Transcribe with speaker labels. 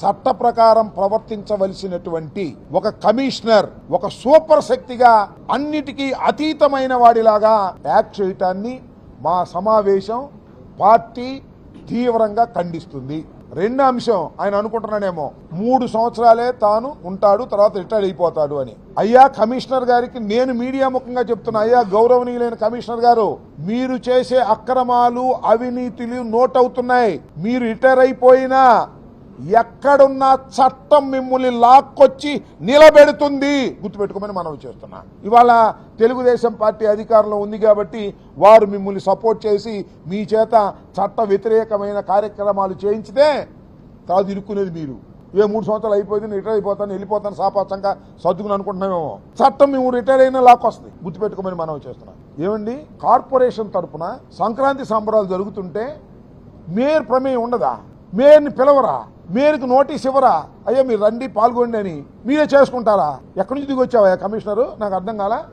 Speaker 1: చట్ట ప్రకారం ప్రవర్తించవలసినటువంటి ఒక కమిషనర్ ఒక సూపర్ శక్తిగా అన్నిటికీ అతీతమైన వాడిలాగా యాక్ట్ చేయటాన్ని మా సమావేశం పార్టీ తీవ్రంగా ఖండిస్తుంది. రెండో అంశం ఆయన అనుకుంటున్నాడేమో మూడు సంవత్సరాలే తాను ఉంటాడు తర్వాత రిటైర్ అయిపోతాడు అని. అయ్యా కమిషనర్ గారికి నేను మీడియా ముఖంగా చెప్తున్నా అయ్యా గౌరవనీయులైన కమిషనర్ గారు మీరు చేసే అక్రమాలు అవినీతులు నోట్ అవుతున్నాయి మీరు రిటైర్ అయిపోయినా ఎక్కడున్న చట్టం మిమ్మల్ని లాక్కొచ్చి నిలబెడుతుంది. గుర్తుపెట్టుకోమని మనం చేస్తున్నా. ఇవాళ తెలుగుదేశం పార్టీ అధికారంలో ఉంది కాబట్టి వారు మిమ్మల్ని సపోర్ట్ చేసి మీ చేత చట్ట వ్యతిరేకమైన కార్యక్రమాలు చేయించితే తర్వాత ఇరుక్కునేది మీరు. ఏ మూడు సంవత్సరాలు అయిపోయింది రిటైర్ అయిపోతాను వెళ్ళిపోతాను సాపాసంగా సర్దుకుని అనుకుంటున్నామేమో. చట్టం మేము రిటైర్ అయినా లాక్ వస్తుంది గుర్తుపెట్టుకోమని మనం చేస్తున్నాం. ఏమండి? కార్పొరేషన్ తరపున సంక్రాంతి సంబరాలు జరుగుతుంటే మేయర్ ప్రమేయం ఉండదా? మేయర్ని పిలవరా? మేయర్కి నోటీస్ ఇవ్వరా? అయ్యా మీరు రండి పాల్గొండి అని. మీరే చేసుకుంటారా? ఎక్కడి నుంచి దిగొచ్చావా కమిషనరు? నాకు అర్థం కాలా?